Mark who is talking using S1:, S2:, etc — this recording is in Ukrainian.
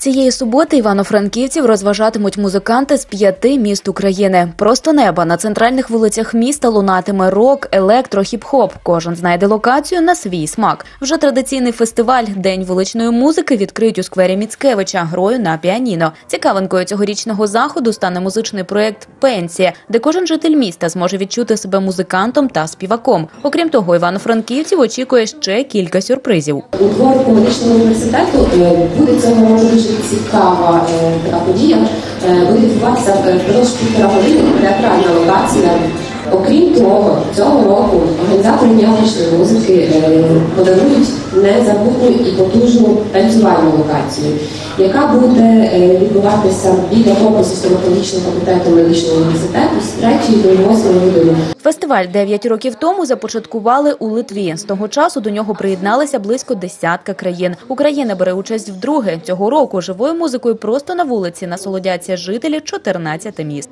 S1: Цієї суботи івано-франківців розважатимуть музиканти з п'яти міст України. Просто неба на центральних вулицях міста лунатиме рок, електро, хіп-хоп. Кожен знайде локацію на свій смак. Вже традиційний фестиваль День вуличної музики відкриють у сквері Міцкевича грою на піаніно. Цікавинкою цьогорічного заходу стане музичний проєкт Пенсія, де кожен житель міста зможе відчути себе музикантом та співаком. Окрім того, івано-франківців очікує ще кілька сюрпризів.
S2: У дворику медичного університету е, буде цього року дуже цікава е, така подія. Е, Буде відбуватися впродовж півтора години театральна локація. Окрім того, цього року організатори необичної музики е, подарують незабутню і потужну танцювальну локацію, яка буде відбуватися біля корпусу стоматологічного факультету медичного університету з 3 до 8 години.
S1: Фестиваль 9 років тому започаткували у Литві. З того часу до нього приєдналися близько десятка країн. Україна бере участь вдруге. Цього року живою музикою просто на вулиці насолодяться жителі 14 міст.